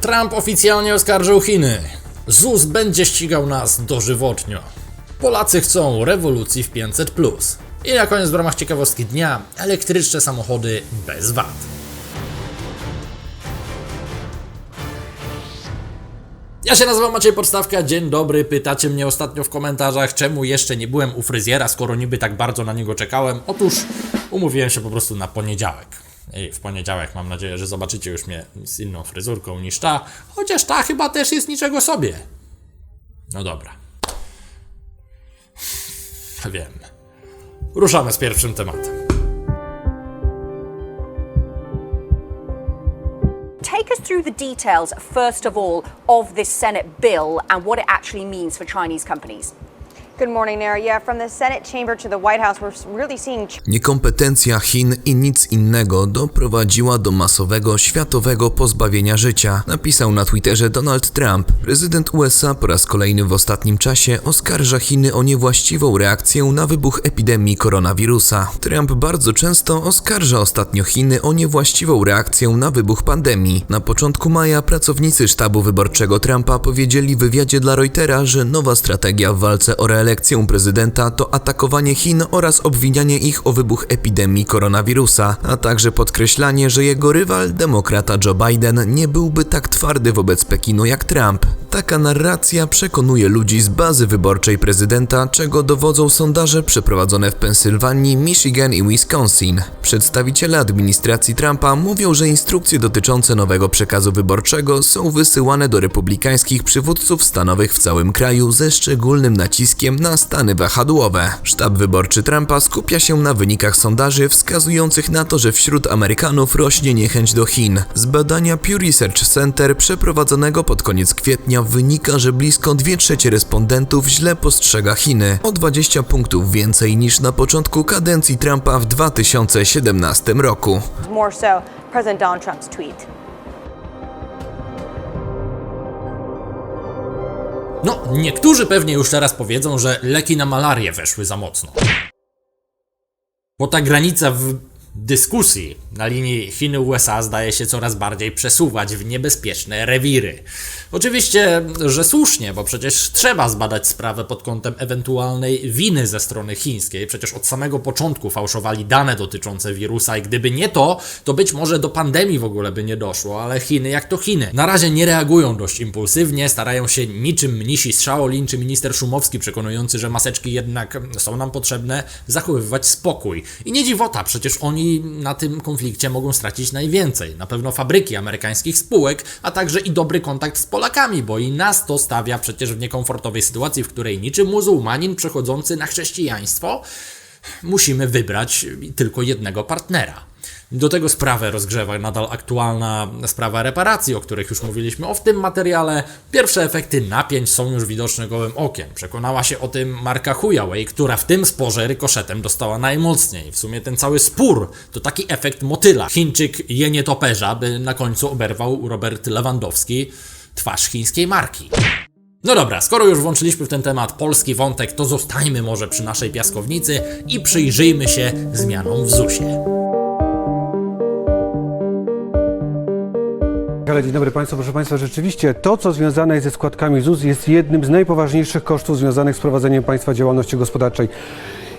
Trump oficjalnie oskarżył Chiny. ZUS będzie ścigał nas dożywotnio. Polacy chcą rewolucji w 500. I na koniec w ramach ciekawostki dnia elektryczne samochody bez VAT. Ja się nazywam Maciej Podstawka, dzień dobry. Pytacie mnie ostatnio w komentarzach, czemu jeszcze nie byłem u fryzjera, skoro niby tak bardzo na niego czekałem. Otóż umówiłem się po prostu na poniedziałek. I w poniedziałek mam nadzieję, że zobaczycie już mnie z inną fryzurką niż ta, chociaż ta chyba też jest niczego sobie. No dobra. Wiem. Ruszamy z pierwszym tematem. Take us through the details, first of all, of this Senate bill and what it actually means for Chinese companies. Good morning. Yeah, from the Senate chamber to the White House, we're really seeing Niekompetencja Chin i nic innego doprowadziła do masowego światowego pozbawienia życia, napisał na Twitterze Donald Trump. Prezydent USA po raz kolejny w ostatnim czasie oskarża Chiny o niewłaściwą reakcję na wybuch epidemii koronawirusa. Trump bardzo często oskarża ostatnio Chiny o niewłaściwą reakcję na wybuch pandemii. Na początku maja pracownicy sztabu wyborczego Trumpa powiedzieli w wywiadzie dla Reutera, że nowa strategia w walce o reelekcję prezydenta to atakowanie Chin oraz obwinianie ich o wybuch epidemii koronawirusa, a także podkreślanie, że jego rywal, demokrata Joe Biden, nie byłby tak twardy wobec Pekinu jak Trump. Taka narracja przekonuje ludzi z bazy wyborczej prezydenta, czego dowodzą sondaże przeprowadzone w Pensylwanii, Michigan i Wisconsin. Przedstawiciele administracji Trumpa mówią, że instrukcje dotyczące nowego przekazu wyborczego są wysyłane do republikańskich przywódców stanowych w całym kraju ze szczególnym naciskiem na stany wahadłowe. Sztab wyborczy Trumpa skupia się na wynikach sondaży wskazujących na to, że wśród Amerykanów rośnie niechęć do Chin. Z badania Pew Research Center przeprowadzonego pod koniec kwietnia wynika, że blisko 2 trzecie respondentów źle postrzega Chiny, o 20 punktów więcej niż na początku kadencji Trumpa w 2017 roku. more so President Donald Trump's tweet. No, niektórzy pewnie już teraz powiedzą, że leki na malarię weszły za mocno. Bo ta granica w dyskusji na linii Chiny-USA zdaje się coraz bardziej przesuwać w niebezpieczne rewiry. Oczywiście, że słusznie, bo przecież trzeba zbadać sprawę pod kątem ewentualnej winy ze strony chińskiej. Przecież od samego początku fałszowali dane dotyczące wirusa i gdyby nie to, to być może do pandemii w ogóle by nie doszło, ale Chiny jak to Chiny. Na razie nie reagują dość impulsywnie, starają się niczym mnisi z Shaolin czy minister Szumowski przekonujący, że maseczki jednak są nam potrzebne, zachowywać spokój. I nie dziwota, przecież oni na tym konflikcie mogą stracić najwięcej. Na pewno fabryki amerykańskich spółek, a także i dobry kontakt z Polakami, bo i nas to stawia przecież w niekomfortowej sytuacji, w której niczym muzułmanin przechodzący na chrześcijaństwo musimy wybrać tylko jednego partnera. Do tego sprawę rozgrzewa nadal aktualna sprawa reparacji, o których już mówiliśmy o w tym materiale. Pierwsze efekty napięć są już widoczne gołym okiem. Przekonała się o tym Marka Huawei, która w tym sporze rykoszetem dostała najmocniej. W sumie ten cały spór to taki efekt motyla. Chińczyk je nietoperza, by na końcu oberwał Robert Lewandowski twarz chińskiej marki. No dobra, skoro już włączyliśmy w ten temat polski wątek, to zostańmy może przy naszej piaskownicy i przyjrzyjmy się zmianom w ZUS-ie. Ale dzień dobry Państwu, proszę Państwa, rzeczywiście to, co związane jest ze składkami ZUS jest jednym z najpoważniejszych kosztów związanych z prowadzeniem państwa działalności gospodarczej.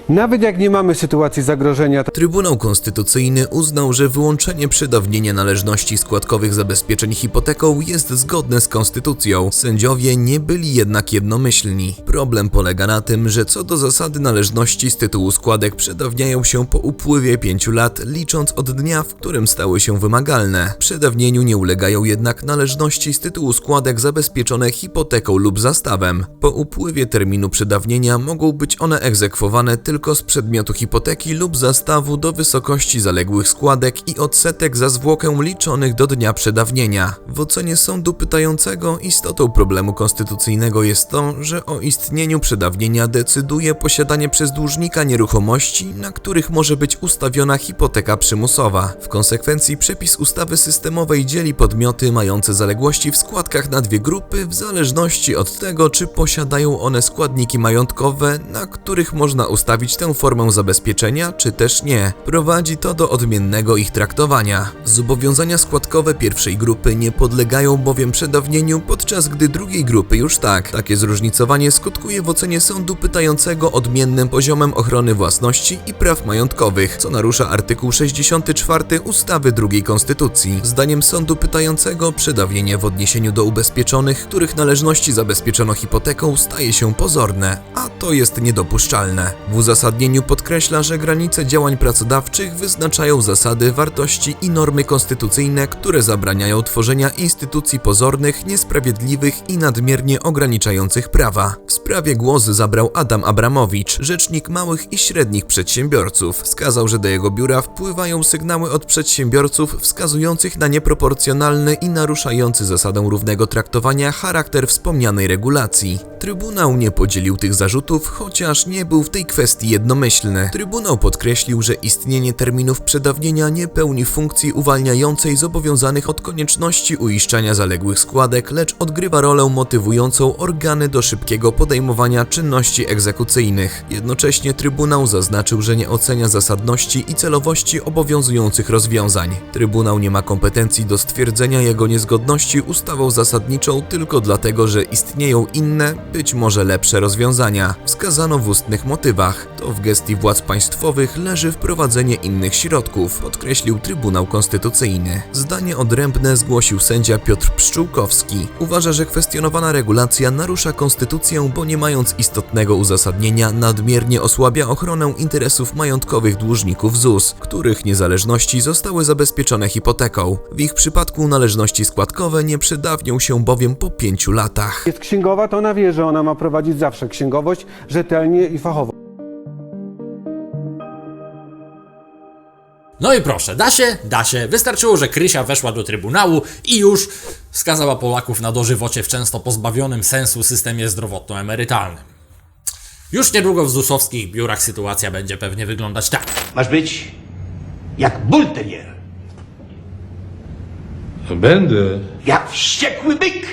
Nawet jak nie mamy sytuacji zagrożenia, Trybunał Konstytucyjny uznał, że wyłączenie przedawnienia należności składkowych zabezpieczeń hipoteką jest zgodne z konstytucją. Sędziowie nie byli jednak jednomyślni. Problem polega na tym, że co do zasady należności z tytułu składek przedawniają się po upływie 5 lat, licząc od dnia, w którym stały się wymagalne. Przedawnieniu nie ulegają jednak należności z tytułu składek zabezpieczone hipoteką lub zastawem. Po upływie terminu przedawnienia mogą być one egzekwowane tylko z przedmiotu hipoteki lub zastawu do wysokości zaległych składek i odsetek za zwłokę liczonych do dnia przedawnienia. W ocenie sądu pytającego istotą problemu konstytucyjnego jest to, że o istnieniu przedawnienia decyduje posiadanie przez dłużnika nieruchomości, na których może być ustawiona hipoteka przymusowa. W konsekwencji przepis ustawy systemowej dzieli podmioty mające zaległości w składkach na dwie grupy w zależności od tego, czy posiadają one składniki majątkowe, na których można ustawić poprawić tę formę zabezpieczenia, czy też nie. Prowadzi to do odmiennego ich traktowania. Zobowiązania składkowe pierwszej grupy nie podlegają bowiem przedawnieniu, podczas gdy drugiej grupy już tak. Takie zróżnicowanie skutkuje w ocenie sądu pytającego odmiennym poziomem ochrony własności i praw majątkowych, co narusza artykuł 64 ustawy drugiej Konstytucji. Zdaniem sądu pytającego przedawnienie w odniesieniu do ubezpieczonych, których należności zabezpieczono hipoteką staje się pozorne, a to jest niedopuszczalne. W uzasadnieniu podkreśla, że granice działań pracodawczych wyznaczają zasady, wartości i normy konstytucyjne, które zabraniają tworzenia instytucji pozornych, niesprawiedliwych i nadmiernie ograniczających prawa. W sprawie głos zabrał Adam Abramowicz, rzecznik małych i średnich przedsiębiorców. Wskazał, że do jego biura wpływają sygnały od przedsiębiorców wskazujących na nieproporcjonalny i naruszający zasadę równego traktowania charakter wspomnianej regulacji. Trybunał nie podzielił tych zarzutów, chociaż nie był w tej kwestii jednomyślny. Trybunał podkreślił, że istnienie terminów przedawnienia nie pełni funkcji uwalniającej zobowiązanych od konieczności uiszczania zaległych składek, lecz odgrywa rolę motywującą organy do szybkiego podejmowania czynności egzekucyjnych. Jednocześnie Trybunał zaznaczył, że nie ocenia zasadności i celowości obowiązujących rozwiązań. Trybunał nie ma kompetencji do stwierdzenia jego niezgodności ustawą zasadniczą tylko dlatego, że istnieją inne, być może lepsze rozwiązania. Wskazano w ustnych motywach. To w gestii władz państwowych leży wprowadzenie innych środków, podkreślił Trybunał Konstytucyjny. Zdanie odrębne zgłosił sędzia Piotr Pszczółkowski. Uważa, że kwestionowana regulacja narusza konstytucję, bo nie mając istotnego uzasadnienia, nadmiernie osłabia ochronę interesów majątkowych dłużników ZUS, których niezależności zostały zabezpieczone hipoteką. W ich przypadku należności składkowe nie przedawnią się bowiem po pięciu latach. Jest księgowa, to ona wie, że ona ma prowadzić zawsze księgowość rzetelnie i fachowo. No i proszę, da się? Da się. Wystarczyło, że Krysia weszła do Trybunału i już skazała Polaków na dożywocie w często pozbawionym sensu systemie zdrowotno-emerytalnym. Już niedługo w ZUS-owskich biurach sytuacja będzie pewnie wyglądać tak. Masz być jak bulterier, Będę, jak wściekły byk,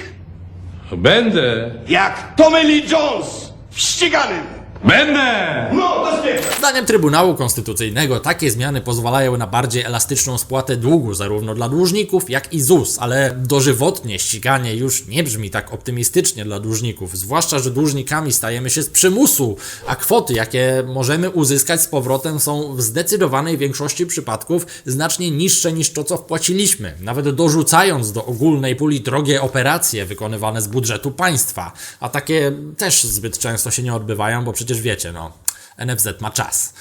będę, jak Tommy Lee Jones w ściganym. Będę! No, to. Zdaniem Trybunału Konstytucyjnego takie zmiany pozwalają na bardziej elastyczną spłatę długu zarówno dla dłużników, jak i ZUS, ale dożywotnie ściganie już nie brzmi tak optymistycznie dla dłużników, zwłaszcza, że dłużnikami stajemy się z przymusu, a kwoty, jakie możemy uzyskać z powrotem są w zdecydowanej większości przypadków znacznie niższe niż to, co wpłaciliśmy, nawet dorzucając do ogólnej puli drogie operacje wykonywane z budżetu państwa, a takie też zbyt często się nie odbywają, bo przecież wiecie, no, NFZ ma czas.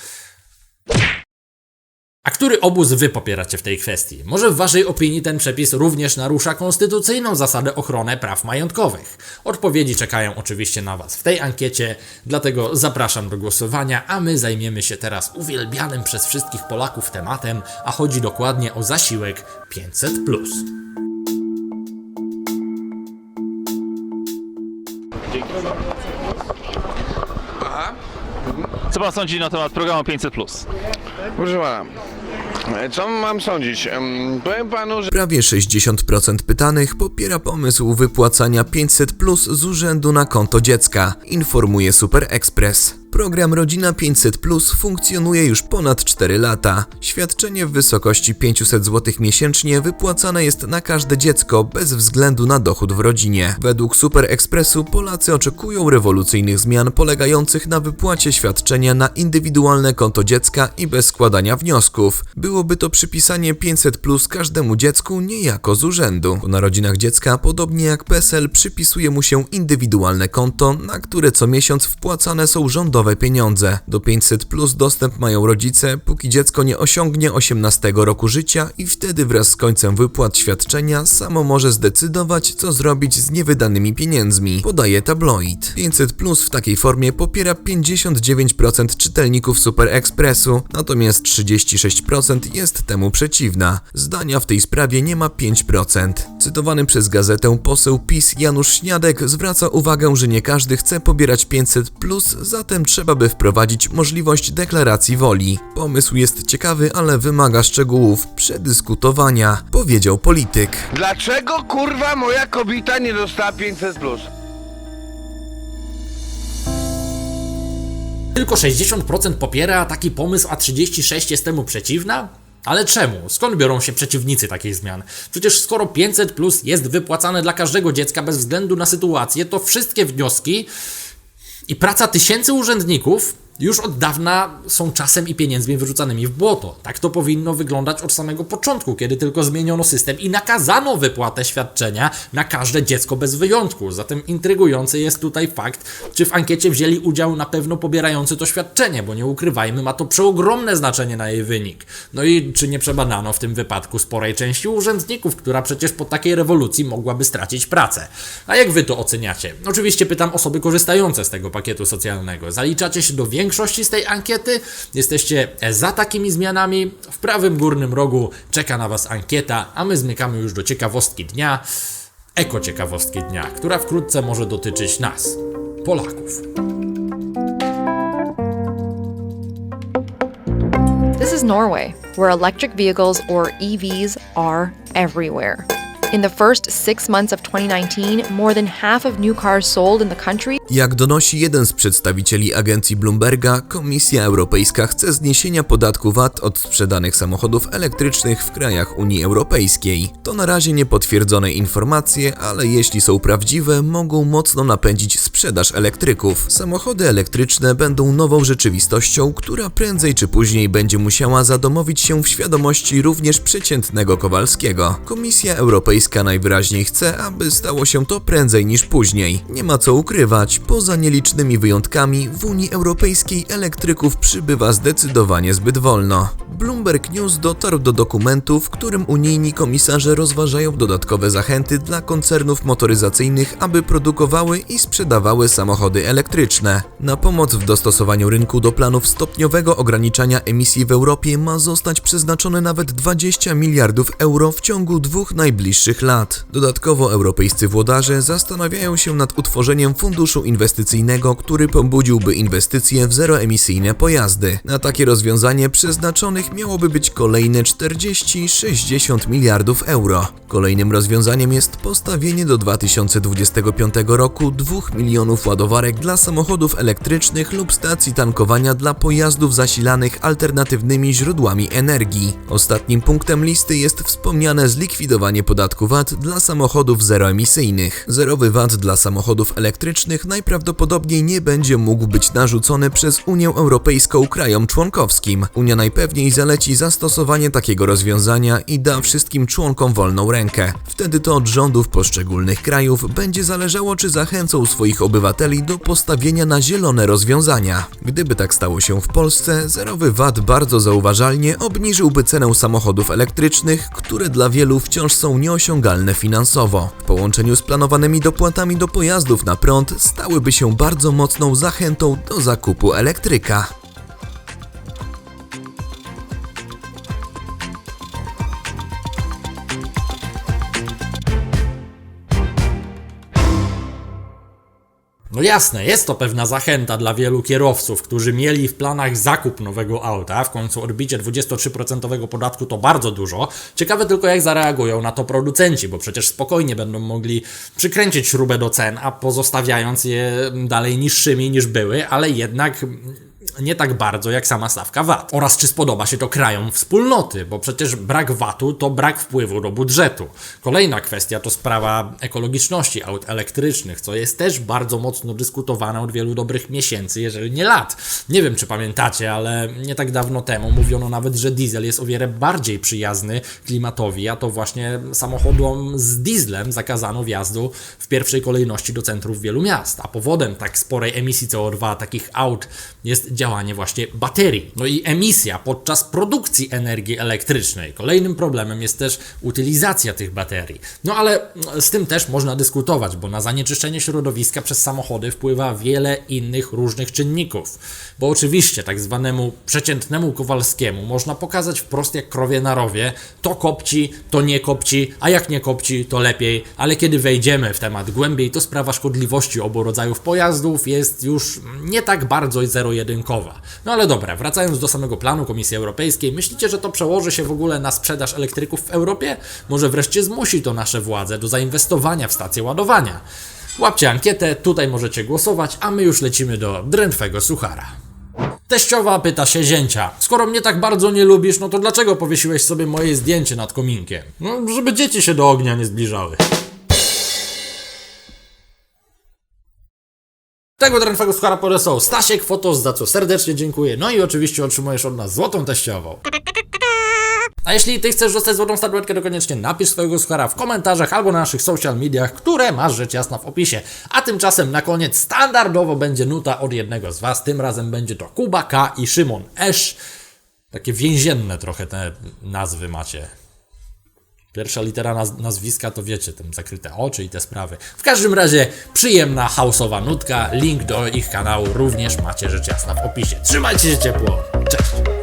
A który obóz wy popieracie w tej kwestii? Może w waszej opinii ten przepis również narusza konstytucyjną zasadę ochrony praw majątkowych? Odpowiedzi czekają oczywiście na was w tej ankiecie, dlatego zapraszam do głosowania, a my zajmiemy się teraz uwielbianym przez wszystkich Polaków tematem, a chodzi dokładnie o zasiłek 500. Co pan sądzi na temat programu 500? Proszę pana, co mam sądzić? Em, Powiem panu, że Prawie 60% pytanych popiera pomysł wypłacania 500 plus z urzędu na konto dziecka, informuje Super Express. Program Rodzina 500 Plus funkcjonuje już ponad 4 lata. Świadczenie w wysokości 500 zł miesięcznie wypłacane jest na każde dziecko bez względu na dochód w rodzinie. Według Super Expressu Polacy oczekują rewolucyjnych zmian polegających na wypłacie świadczenia na indywidualne konto dziecka i bez składania wniosków. Byłoby to przypisanie 500 plus każdemu dziecku niejako z urzędu. Po narodzinach dziecka, podobnie jak PESEL, przypisuje mu się indywidualne konto, na które co miesiąc wpłacane są rządowe pieniądze. Do 500 plus dostęp mają rodzice, póki dziecko nie osiągnie 18 roku życia i wtedy wraz z końcem wypłat świadczenia samo może zdecydować, co zrobić z niewydanymi pieniędzmi, podaje tabloid. 500 plus w takiej formie popiera 59% czytelników Super Expressu, natomiast 36% jest temu przeciwna. Zdania w tej sprawie nie ma 5%. Cytowany przez gazetę poseł PiS Janusz Śniadek zwraca uwagę, że nie każdy chce pobierać 500 plus, zatem trzeba by wprowadzić możliwość deklaracji woli. Pomysł jest ciekawy, ale wymaga szczegółów przedyskutowania, powiedział polityk. dlaczego kurwa moja kobieta nie dostała 500 plus? Tylko 60% popiera taki pomysł, a 36% jest temu przeciwna? Ale czemu? Skąd biorą się przeciwnicy takich zmian? Przecież skoro 500 plus jest wypłacane dla każdego dziecka bez względu na sytuację, to wszystkie wnioski i praca tysięcy urzędników już od dawna są czasem i pieniędzmi wyrzucanymi w błoto. Tak to powinno wyglądać od samego początku, kiedy tylko zmieniono system i nakazano wypłatę świadczenia na każde dziecko bez wyjątku. Zatem intrygujący jest tutaj fakt, czy w ankiecie wzięli udział na pewno pobierający to świadczenie, bo nie ukrywajmy, ma to przeogromne znaczenie na jej wynik. No i czy nie przebadano w tym wypadku sporej części urzędników, która przecież po takiej rewolucji mogłaby stracić pracę. A jak wy to oceniacie? Oczywiście pytam osoby korzystające z tego pakietu socjalnego. Zaliczacie się do większości z tej ankiety? Jesteście za takimi zmianami? W prawym górnym rogu czeka na was ankieta, a my zmykamy już do ciekawostki dnia. Eko ciekawostki dnia, która wkrótce może dotyczyć nas, Polaków. This is Norway, where electric vehicles or EVs are everywhere. In the first six months of 2019, more than half of new cars sold in the country Jak donosi jeden z przedstawicieli agencji Bloomberga, Komisja Europejska chce zniesienia podatku VAT od sprzedanych samochodów elektrycznych w krajach Unii Europejskiej. To na razie niepotwierdzone informacje, ale jeśli są prawdziwe, mogą mocno napędzić sprzedaż elektryków. Samochody elektryczne będą nową rzeczywistością, która prędzej czy później będzie musiała zadomowić się w świadomości również przeciętnego Kowalskiego. Komisja Europejska najwyraźniej chce, aby stało się to prędzej niż później. Nie ma co ukrywać, poza nielicznymi wyjątkami w Unii Europejskiej elektryków przybywa zdecydowanie zbyt wolno. Bloomberg News dotarł do dokumentu, w którym unijni komisarze rozważają dodatkowe zachęty dla koncernów motoryzacyjnych, aby produkowały i sprzedawały samochody elektryczne. Na pomoc w dostosowaniu rynku do planów stopniowego ograniczania emisji w Europie ma zostać przeznaczone nawet 20 miliardów euro w ciągu dwóch najbliższych lat. Dodatkowo europejscy włodarze zastanawiają się nad utworzeniem funduszu inwestycyjnego, który pobudziłby inwestycje w zeroemisyjne pojazdy. Na takie rozwiązanie przeznaczonych miałoby być kolejne 40-60 miliardów euro. Kolejnym rozwiązaniem jest postawienie do 2025 roku 2 milionów ładowarek dla samochodów elektrycznych lub stacji tankowania dla pojazdów zasilanych alternatywnymi źródłami energii. Ostatnim punktem listy jest wspomniane zlikwidowanie podatku VAT dla samochodów zeroemisyjnych. Zerowy VAT dla samochodów elektrycznych najprawdopodobniej nie będzie mógł być narzucony przez Unię Europejską krajom członkowskim. Unia najpewniej zaleci zastosowanie takiego rozwiązania i da wszystkim członkom wolną rękę. Wtedy to od rządów poszczególnych krajów będzie zależało, czy zachęcą swoich obywateli do postawienia na zielone rozwiązania. Gdyby tak stało się w Polsce, zerowy VAT bardzo zauważalnie obniżyłby cenę samochodów elektrycznych, które dla wielu wciąż są nieosiągalne finansowo. Połączeniu z planowanymi dopłatami do pojazdów na prąd stałyby się bardzo mocną zachętą do zakupu elektryka. No jasne, jest to pewna zachęta dla wielu kierowców, którzy mieli w planach zakup nowego auta. W końcu odbicie 23% podatku to bardzo dużo. Ciekawe tylko, jak zareagują na to producenci, bo przecież spokojnie będą mogli przykręcić śrubę do cen, a pozostawiając je dalej niższymi niż były, ale jednak nie tak bardzo jak sama stawka VAT. Oraz czy spodoba się to krajom wspólnoty, bo przecież brak VAT-u to brak wpływu do budżetu. Kolejna kwestia to sprawa ekologiczności aut elektrycznych, co jest też bardzo mocno dyskutowane od wielu dobrych miesięcy, jeżeli nie lat. Nie wiem, czy pamiętacie, ale nie tak dawno temu mówiono nawet, że diesel jest o wiele bardziej przyjazny klimatowi, a to właśnie samochodom z dieslem zakazano wjazdu w pierwszej kolejności do centrów wielu miast. A powodem tak sporej emisji CO2 takich aut jest działanie właśnie baterii. No i emisja podczas produkcji energii elektrycznej. Kolejnym problemem jest też utylizacja tych baterii. No ale z tym też można dyskutować, bo na zanieczyszczenie środowiska przez samochody wpływa wiele innych różnych czynników. Bo oczywiście tak zwanemu przeciętnemu Kowalskiemu można pokazać wprost jak krowie na rowie, to kopci, to nie kopci, a jak nie kopci, to lepiej, ale kiedy wejdziemy w temat głębiej, to sprawa szkodliwości obu rodzajów pojazdów jest już nie tak bardzo zero-jedynkowa. No ale dobra, wracając do samego planu Komisji Europejskiej, myślicie, że to przełoży się w ogóle na sprzedaż elektryków w Europie? Może wreszcie zmusi to nasze władze do zainwestowania w stacje ładowania? Łapcie ankietę, tutaj możecie głosować, a my już lecimy do drętwego suchara. Teściowa pyta się zięcia. Skoro mnie tak bardzo nie lubisz, no to dlaczego powiesiłeś sobie moje zdjęcie nad kominkiem? No, żeby dzieci się do ognia nie zbliżały. Tego drętwego suchara podesłał Stasiek Fotos, za co serdecznie dziękuję. No i oczywiście otrzymujesz od nas złotą teściową. A jeśli ty chcesz dostać złotą statuetkę, to koniecznie napisz swojego suchara w komentarzach albo na naszych social mediach, które masz rzecz jasna w opisie. A tymczasem na koniec standardowo będzie nuta od jednego z was. Tym razem będzie to Kuba K i Szymon Esz. Takie więzienne trochę te nazwy macie. Pierwsza litera naz- nazwiska to wiecie, tam zakryte oczy i te sprawy. W każdym razie przyjemna hausowa nutka. Link do ich kanału również macie rzecz jasna w opisie. Trzymajcie się ciepło. Cześć!